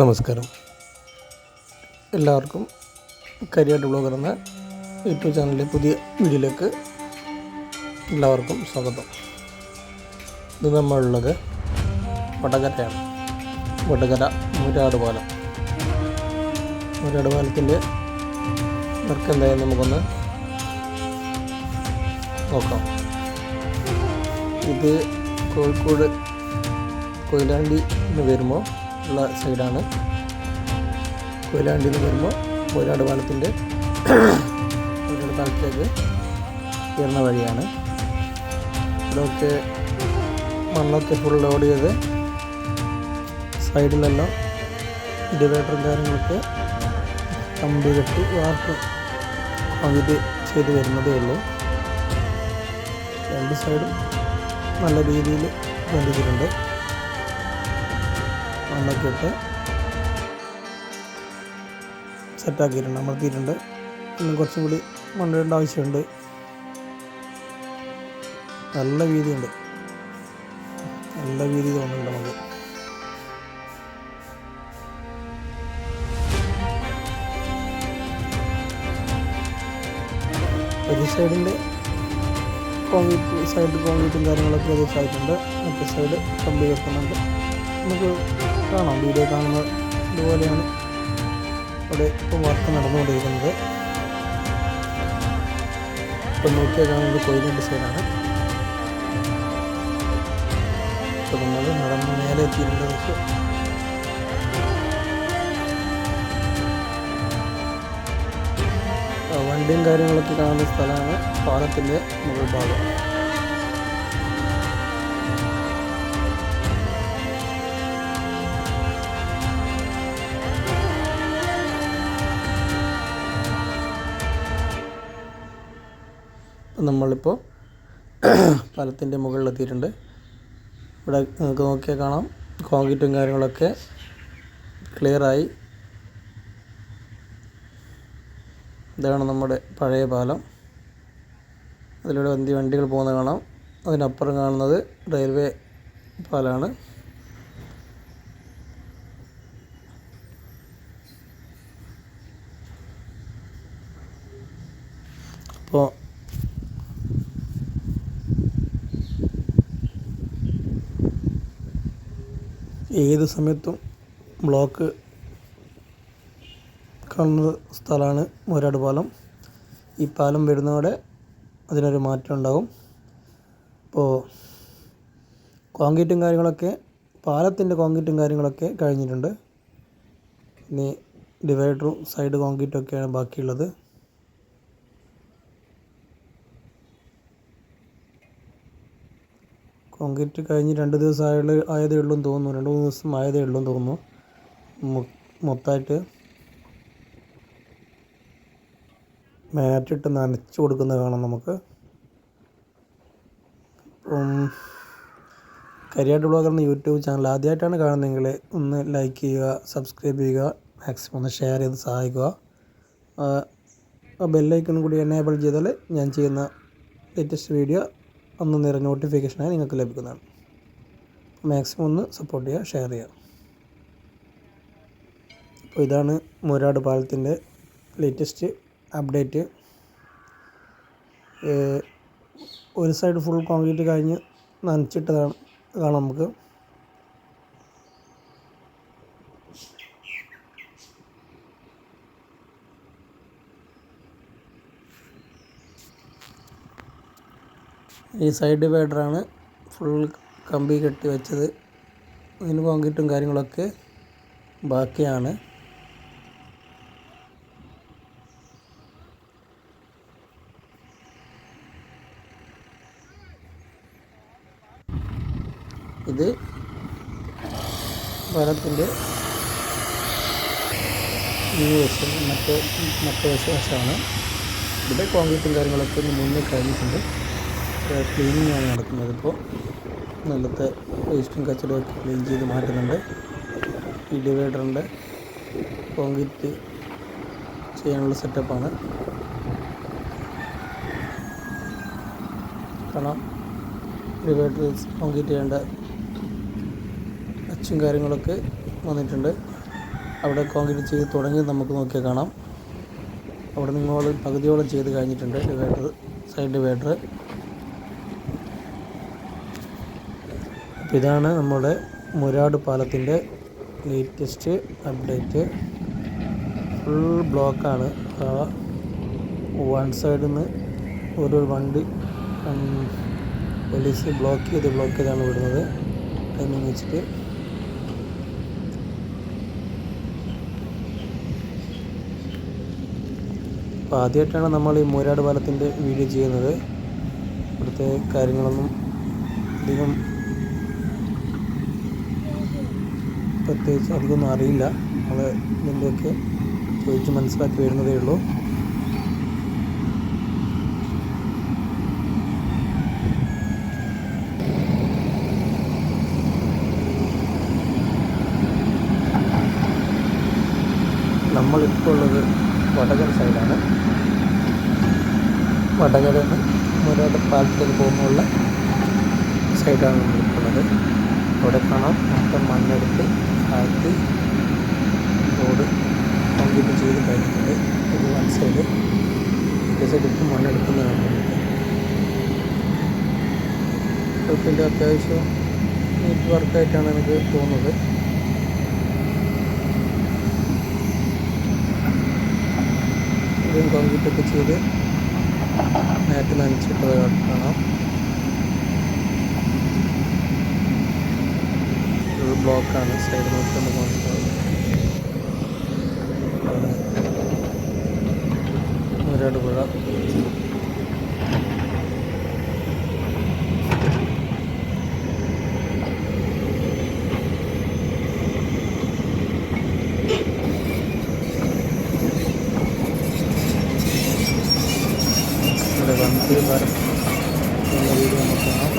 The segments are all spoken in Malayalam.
നമസ്കാരം. എല്ലാവർക്കും കരിയർ ബ്ലോഗർ എന്ന യൂട്യൂബ് ചാനലിലെ പുതിയ വീഡിയോയിലേക്ക് എല്ലാവർക്കും സ്വാഗതം. ഇത് നമ്മളുള്ളത് വടകരയാണ്. വടകര മുരാട് പാലം മുരാട് പാലത്തിന്റെ വർക്ക് എന്തായാലും നമുക്കൊന്ന് നോക്കാം. ഇത് കോഴിക്കോട് കൊയിലാണ്ടി എന്ന് വരുമ്പോൾ ഉള്ള സൈഡാണ്. കൊയിലാണ്ടിന്ന് വരുമ്പോൾ കൊയിലാണ്ട് പാലത്തിന്റെ താഴത്തേക്ക് പാലത്തിലേക്ക് ഉയർന്ന വഴിയാണ്. ഇതൊക്കെ മണ്ണൊക്കെ ഫുൾ ലോഡ് ചെയ്ത് സൈഡിലെല്ലാം ഡിവൈഡറും കാര്യങ്ങളൊക്കെ കമ്പി കെട്ടി വാർക്ക് പകുതി ചെയ്ത് വരുന്നതേ ഉള്ളൂ. രണ്ട് സൈഡും നല്ല രീതിയിൽ ബന്ധിച്ചിട്ടുണ്ട്. മണ്ണൊക്കെ ഇട്ട് സെറ്റാക്കിയിട്ടുണ്ട് അമർത്തിയിട്ടുണ്ട്. ഇന്നും കുറച്ചും കൂടി മണ്ണിടേണ്ട ആവശ്യമുണ്ട്. നല്ല വീതിയുണ്ട്. നല്ല വീതി തോന്നുന്നുണ്ട് നമുക്ക്. ഒരു സൈഡിന്റെ കോൺക്രീറ്റ് സൈഡ് കോൺക്രീറ്റും കാര്യങ്ങളൊക്കെ ഏകദേശമായിട്ടുണ്ട് മറ്റേ സൈഡ് കമ്പി വെക്കുന്നുണ്ട്. നമുക്ക് കാണാം. വീഡിയോ കാണുന്ന ഇതുപോലെയാണ് അവിടെ ഇപ്പോൾ വർക്ക് നടന്നുകൊണ്ടിരിക്കുന്നത്. ഇപ്പം നോക്കിയാൽ കാണുന്നത് കൊയിലിന്റെ സൈഡാണ്. ഇപ്പം നമ്മൾ നടന്ന് മേലെ എത്തിയിട്ടുണ്ട് വണ്ടിയും കാര്യങ്ങളൊക്കെ കാണുന്ന സ്ഥലമാണ് പാലത്തിന്റെ മുകൾ ഭാഗം നമ്മളിപ്പോൾ പാലത്തിന്റെ മുകളിലെത്തിയിട്ടുണ്ട്. ഇവിടെ നിങ്ങൾക്ക് നോക്കിയാൽ കാണാം. കോൺക്രീറ്റും കാര്യങ്ങളൊക്കെ ക്ലിയറായി ഇതാണ് നമ്മുടെ പഴയ പാലം. അതിലൂടെ വന്തി വണ്ടികൾ പോകുന്നത് കാണാം. അതിനപ്പുറം കാണുന്നത് റെയിൽവേ പാലമാണ് അപ്പോൾ ഏത് സമയത്തും ബ്ലോക്ക് കാണുന്ന സ്ഥലമാണ് മൂരാട് പാലം. ഈ പാലം വരുന്നതോടെ അതിനൊരു മാറ്റം ഉണ്ടാകും. ഇപ്പോൾ കോൺക്രീറ്റും കാര്യങ്ങളൊക്കെ പാലത്തിന്റെ കോൺക്രീറ്റും കാര്യങ്ങളൊക്കെ കഴിഞ്ഞിട്ടുണ്ട്. ഇനി ഡിവൈഡറും സൈഡ് കോൺക്രീറ്റും ഒക്കെയാണ് ബാക്കിയുള്ളത്. കോൺക്രീറ്റ് കഴിഞ്ഞ് രണ്ട് ദിവസം ആയുള്ള ആയതേ ഉള്ളൂ എന്ന് തോന്നുന്നു. രണ്ട് മൂന്ന് ദിവസം ആയതേ ഉള്ളൂ എന്ന് തോന്നുന്നു. മൊത്തമായിട്ട് മാറ്റിട്ട് നനച്ച് കൊടുക്കുന്നത് കാണാം നമുക്ക്. അപ്പം കരിയാട്ട് ബ്ലോഗർ എന്ന യൂട്യൂബ് ചാനൽ ആദ്യമായിട്ടാണ് കാണുന്നതെങ്കിൽ ഒന്ന് ലൈക്ക് ചെയ്യുക സബ്സ്ക്രൈബ് ചെയ്യുക മാക്സിമം ഒന്ന് ഷെയർ ചെയ്ത് സഹായിക്കുക. ആ ബെല്ലൈക്കൺ കൂടി എനേബിൾ ചെയ്താൽ ഞാൻ ചെയ്യുന്ന ലേറ്റസ്റ്റ് വീഡിയോ അന്ന് നേരെ നോട്ടിഫിക്കേഷനായി നിങ്ങൾക്ക് ലഭിക്കുന്നതാണ്. മാക്സിമം ഒന്ന് സപ്പോർട്ട് ചെയ്യുക ഷെയർ ചെയ്യുക. അപ്പോൾ ഇതാണ് മൂരാട് പാലത്തിന്റെ ലേറ്റസ്റ്റ് അപ്ഡേറ്റ് ഒരു സൈഡ് ഫുൾ കോൺക്രീറ്റ് കഴിഞ്ഞ് നനച്ചിട്ടതാണ് കാണാം നമുക്ക് ഈ സൈഡ് ഡിവൈഡറാണ് ഫുൾ കമ്പി കെട്ടി വെച്ചത്. അതിന് കോൺക്രീറ്റും കാര്യങ്ങളൊക്കെ ബാക്കിയാണ്. ഇത് വനത്തിന്റെ ഈ വശം മറ്റേ മറ്റേ വശ വശമാണ്. ഇവിടെ കോൺക്രീറ്റും കാര്യങ്ങളൊക്കെ മുന്നേ കഴിഞ്ഞിട്ടുണ്ട്. ക്ലീനിങ് ആണ് നടക്കുന്നത്. ഇപ്പോൾ നിലത്ത് വേസ്റ്റും കച്ചടമൊക്കെ ക്ലീൻ ചെയ്ത് മാറ്റുന്നുണ്ട്. ഈ ഡിവൈഡറിന്റെ കോൺക്രീറ്റ് ചെയ്യാനുള്ള സെറ്റപ്പാണ് കാരണം ഡിവൈഡറിൽ കോൺക്രീറ്റ് ചെയ്യേണ്ട അച്ചും കാര്യങ്ങളൊക്കെ വന്നിട്ടുണ്ട്. അവിടെ കോൺക്രീറ്റ് ചെയ്ത് തുടങ്ങി നമുക്ക് നോക്കിയാൽ കാണാം. അവിടെ നിങ്ങളോട് പകുതിയോളം ചെയ്ത് കഴിഞ്ഞിട്ടുണ്ട് ഡിവൈഡർ സൈഡ് ഡിവൈഡർ അപ്പോൾ ഇതാണ് നമ്മുടെ മുരാട് പാലത്തിന്റെ ലേറ്റസ്റ്റ് അപ്ഡേറ്റ് ഫുൾ ബ്ലോക്കാണ് വൺ സൈഡിൽ നിന്ന് ഒരു വണ്ടി പോലീസ് ബ്ലോക്ക് ചെയ്ത് ബ്ലോക്ക് ചെയ്താണ് വിടുന്നത്. ടൈമിംഗ് വെച്ചിട്ട്. അപ്പോൾ ആദ്യമായിട്ടാണ് നമ്മൾ ഈ മൂരാട് പാലത്തിന്റെ വീഡിയോ ചെയ്യുന്നത്. ഇവിടുത്തെ കാര്യങ്ങളൊന്നും അധികം പ്രത്യേകിച്ച് അധികമൊന്നും അറിയില്ല. നമ്മൾ ഇതിന്റെയൊക്കെ ചോദിച്ച് മനസ്സിലാക്കി വരുന്നതേ ഉള്ളൂ. നമ്മളിപ്പോൾ ഉള്ളത് വടകര സൈഡാണ്. വടകര നിന്ന് മുരാട് പാലത്തേക്ക് പോകുമ്പോഴുള്ള സൈഡാണ് നമ്മളിപ്പോൾ ഉള്ളത്. അവിടെ കാണാം. മൊത്തം മണ്ണെടുത്ത് താഴ്ത്തി റോഡ് കോൺക്രീറ്റ് ചെയ്ത് കഴിഞ്ഞിട്ടുണ്ട്. ഇത് വൺ സൈഡ് മറ്റേ സൈഡിൽ മണ്ണെടുക്കുന്നതാണ് നമുക്ക് കുഴപ്പമില്ല അത്യാവശ്യം നീറ്റ് വർക്കായിട്ടാണ് എനിക്ക് തോന്നുന്നത്. ഇതും കോൺക്രീറ്റൊക്കെ ചെയ്ത് നേരത്തെ നനച്ചിട്ടത് കാണാം. ഒരു ബ്ലോക്കാണ് സൈഡ് നോക്കുന്ന മനസ്സിലാവും ഒരാട് പുഴ ഇവിടെ വന്ദേ ഭാരത് എന്ന വീഡിയോ നമുക്ക് കാണാം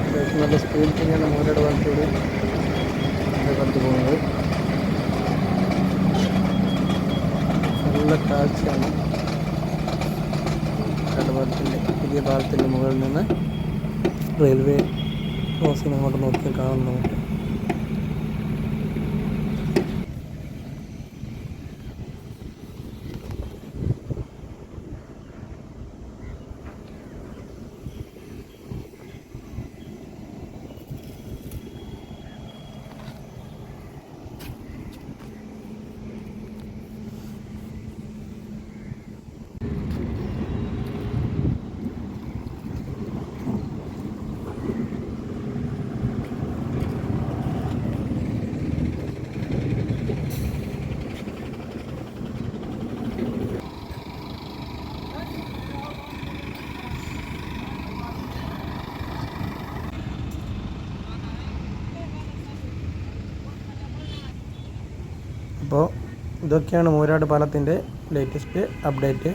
അത്യാവശ്യം നല്ല സ്പീഡിൽ തന്നെയാണ് മൂലയുടെ ഭാഗത്തൂടെ കണ്ടു പോകുന്നത് നല്ല കാഴ്ചയാണ്. കടപാലത്തിന്റെ പുതിയ പാലത്തിന്റെ മുകളിൽ നിന്ന് റെയിൽവേ ക്രോസിംഗ് അങ്ങോട്ട് നോക്കി കാണാൻ നമുക്ക് അപ്പോൾ ഇതൊക്കെയാണ് മൂരാട് പാലത്തിന്റെ ലേറ്റസ്റ്റ് അപ്ഡേറ്റ്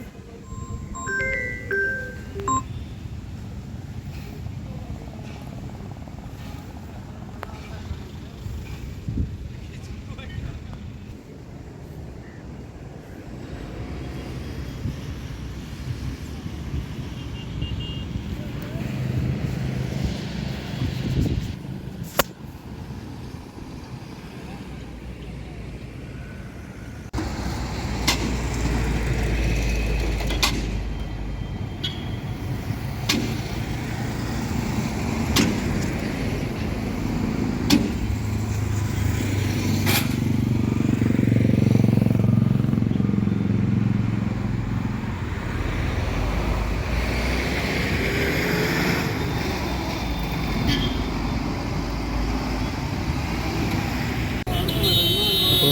അപ്പോൾ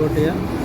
മാക്സിമം